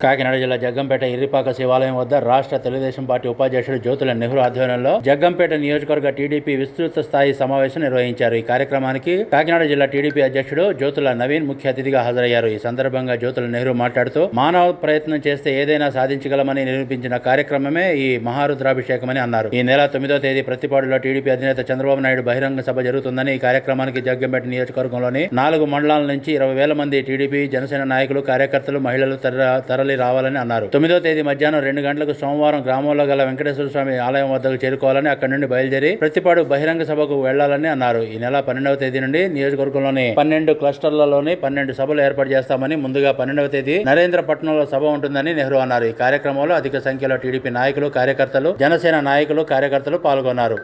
కాకినాడ జిల్లా జగ్గంపేట ఇర్రిపాక శివాలయం వద్ద రాష్ట్ర తెలుగుదేశం పార్టీ ఉపాధ్యక్షుడు జ్యోతుల నెహ్రూ ఆధ్వర్యంలో జగ్గంపేట నియోజకవర్గ టీడీపీ విస్తృత స్థాయి సమావేశం నిర్వహించారు. ఈ కార్యక్రమానికి కాకినాడ జిల్లా టీడీపీ అధ్యక్షుడు జ్యోతుల నవీన్ ముఖ్య అతిథిగా హాజరయ్యారు. ఈ సందర్భంగా జ్యోతుల నెహ్రూ మాట్లాడుతూ మానవ ప్రయత్నం చేస్తే ఏదైనా సాధించగలమని నిరూపించిన కార్యక్రమమే ఈ మహారుద్రాభిషేకమని అన్నారు. ఈ నెల తొమ్మిదో తేదీ ప్రతిపాడులో టీడీపీ అధినేత చంద్రబాబు నాయుడు బహిరంగ సభ జరుగుతుందని ఈ కార్యక్రమానికి జగ్గంపేట నియోజకవర్గంలోని నాలుగు మండలాల నుంచి ఇరవై వేల మంది టీడీపీ జనసేన నాయకులు కార్యకర్తలు మహిళలు తర- తరలి రావాలని అన్నారు. తొమ్మిదో తేదీ మధ్యాహ్నం రెండు గంటలకు సోమవారం గ్రామంలో గల వెంకటేశ్వర స్వామి ఆలయం వద్దకు చేరుకోవాలని అక్కడి నుండి బయలుదేరి ప్రతిపాడు బహిరంగ సభకు వెళ్ళాలని అన్నారు. ఈ నెల పన్నెండవ తేదీ నుండి నియోజకవర్గంలోని పన్నెండు క్లస్టర్లలోని పన్నెండు సభలు ఏర్పాటు చేస్తామని ముందుగా పన్నెండవ తేదీ నరేంద్రపట్నంలో సభ ఉంటుందని నెహ్రూ అన్నారు. ఈ కార్యక్రమంలో అధిక సంఖ్యలో టీడీపీ నాయకులు కార్యకర్తలు జనసేన నాయకులు కార్యకర్తలు పాల్గొన్నారు.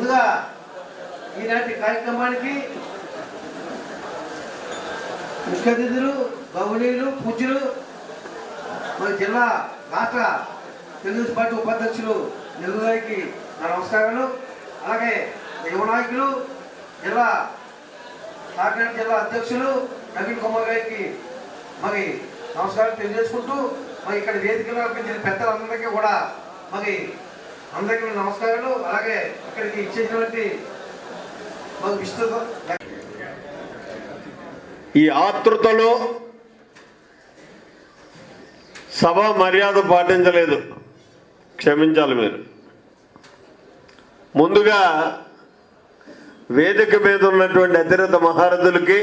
ముందుగా ఈనాటి కార్యక్రమానికి ముఖ్య అతిథులు గౌనీయులు పూజ్యులు మన జిల్లా రాష్ట్ర తెలుగు పార్టీ ఉపాధ్యక్షులు నెల్లూరు గారికి నా నమస్కారాలు. అలాగే యువ నాయకులు జిల్లా కాకినాడ జిల్లా అధ్యక్షులు నవీన్ కుమార్ గారికి మరి నమస్కారం తెలియజేసుకుంటూ మరి ఇక్కడ వేదికలో పెంచిన పెద్దలందరికీ కూడా మరి అందరికీ నమస్కారాలు. అలాగే అక్కడికి ఇచ్చేటువంటి మాకు విస్తృత ఈ ఆతృతలో సభ మర్యాద పాటించలేదు. క్షమించాలి మీరు. ముందుగా వేదిక మీద ఉన్నటువంటి అతిరథ మహారథులకి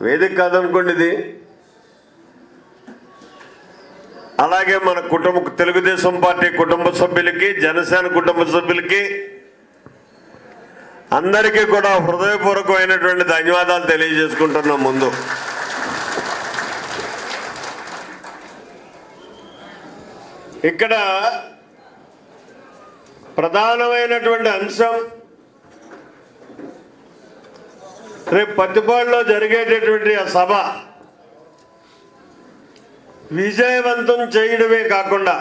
వేదిక కాదనుకోండి ఇది. అలాగే మన కుటుంబ తెలుగుదేశం పార్టీ కుటుంబ సభ్యులకి జనసేన కుటుంబ సభ్యులకి అందరికీ కూడా హృదయపూర్వకమైనటువంటి ధన్యవాదాలు తెలియజేసుకుంటున్నాం ముందు. ఇక్కడ ప్రధానమైనటువంటి అంశం రేపు పత్తిపాడులో జరిగేటటువంటి ఆ సభ. విజయవంతం చేయడమే కాకుండా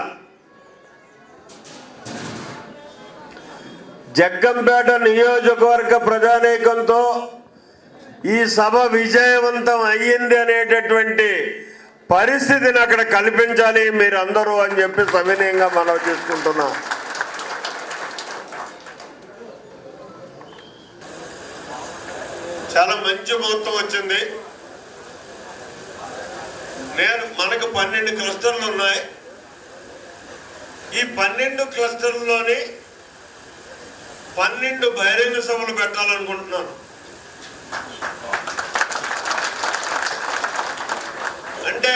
జగ్గంపేట నియోజకవర్గ ప్రజానేకంతో ఈ సభ విజయవంతం అయ్యింది అనేటటువంటి పరిస్థితిని అక్కడ కల్పించాలి మీరందరూ అని చెప్పి సవినయంగా మనం చేసుకుంటున్నాం. చాలా మంచి మొత్తం వచ్చింది. నేను మనకు పన్నెండు క్లస్టర్లు ఉన్నాయి. ఈ పన్నెండు క్లస్టర్లలోని పన్నెండు బహిరంగ సభలు పెట్టాలనుకుంటున్నాను. అంటే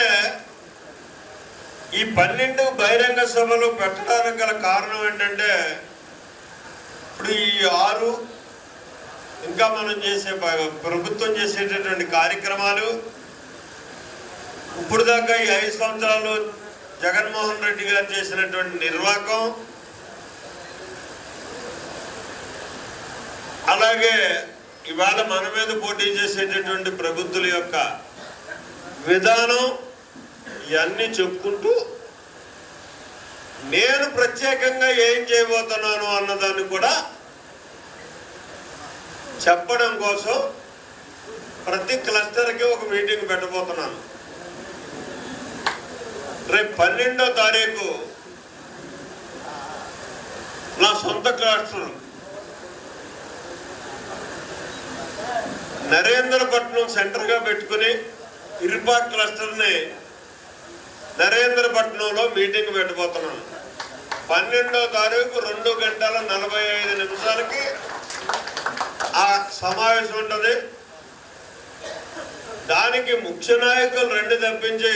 ఈ పన్నెండు బహిరంగ సభలు పెట్టడానికి గల కారణం ఏంటంటే ఇప్పుడు ఈ ఆరు ఇంకా మనం చేసే ప్రభుత్వం చేసేటటువంటి కార్యక్రమాలు ఇప్పుడు దాకా ఈ ఐదు సంవత్సరాలు జగన్మోహన్ రెడ్డి గారు చేసినటువంటి నిర్వాహకం అలాగే ఇవాళ మన మీద పోటీ చేసేటటువంటి ప్రభుత్వుల యొక్క విధానం ఇవన్నీ చెప్పుకుంటూ నేను ప్రత్యేకంగా ఏం చేయబోతున్నాను అన్నదాన్ని కూడా చెప్పడం కోసం ప్రతి క్లస్టర్కి ఒక మీటింగ్ పెట్టబోతున్నాను. రేపు పన్నెండో తారీఖు నా సొంత క్లస్టర్ నరేంద్రపట్నం సెంటర్గా పెట్టుకుని ఇరుపాక్ క్లస్టర్ని నరేంద్రపట్నంలో మీటింగ్ పెట్టబోతున్నాను. పన్నెండో తారీఖు రెండు గంటల నలభై ఐదు నిమిషాలకి ఆ సమావేశం ఉంటుంది. దానికి ముఖ్య నాయకులు రెండు తప్పించి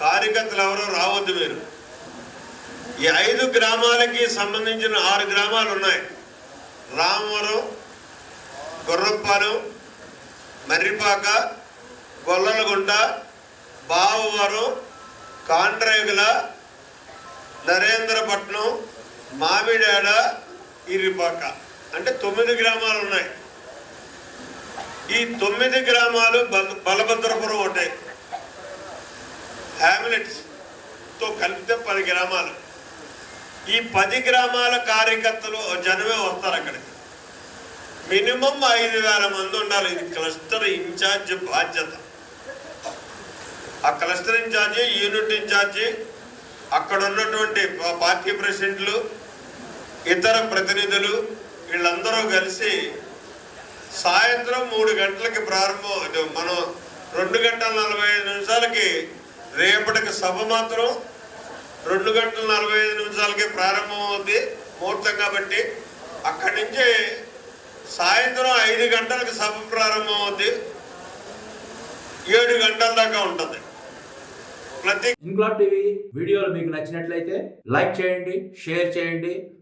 కార్యకర్తలు ఎవరో రావద్దు మీరు. ఈ ఐదు గ్రామాలకి సంబంధించిన ఆరు గ్రామాలు ఉన్నాయి. రామవరం గుర్రపాలెం మర్రిపాక గొల్లలగుంట బావవరం కాండ్రేగుల నరేంద్రపట్నం మామిడాడ ఇరిపాక అంటే తొమ్మిది గ్రామాలు ఉన్నాయి. ఈ తొమ్మిది గ్రామాలు బల- బలభద్రపురం ఉంటాయి హ్యామిలెట్స్తో కలిపితే పది గ్రామాలు. ఈ పది గ్రామాల కార్యకర్తలు జనమే వస్తారు అక్కడికి. మినిమం ఐదు వేల మంది ఉండాలి. ఇది క్లస్టర్ ఇన్ఛార్జ్ బాధ్యత. ఆ క్లస్టర్ ఇన్ఛార్జి యూనిట్ ఇన్ఛార్జి అక్కడ ఉన్నటువంటి పార్టీ ప్రెసిడెంట్లు ఇతర ప్రతినిధులు వీళ్ళందరూ కలిసి సాయంత్రం మూడు గంటలకి ప్రారంభం. మనం రెండు గంటల నలభై ఐదు నిమిషాలకి రేపటికి సభ మాత్రం రెండు గంటల నలభై ఐదు నిమిషాలకే ప్రారంభం అవుద్ది ముహూర్తం కాబట్టి అక్కడి నుంచి సాయంత్రం ఐదు గంటలకు సభ ప్రారంభం అవుద్ది ఏడు గంటల దాకా ఉంటుంది. ప్రతి ఇన్క్లాబ్ టీవీ వీడియోలు మీకు నచ్చినట్లయితే లైక్ చేయండి షేర్ చేయండి.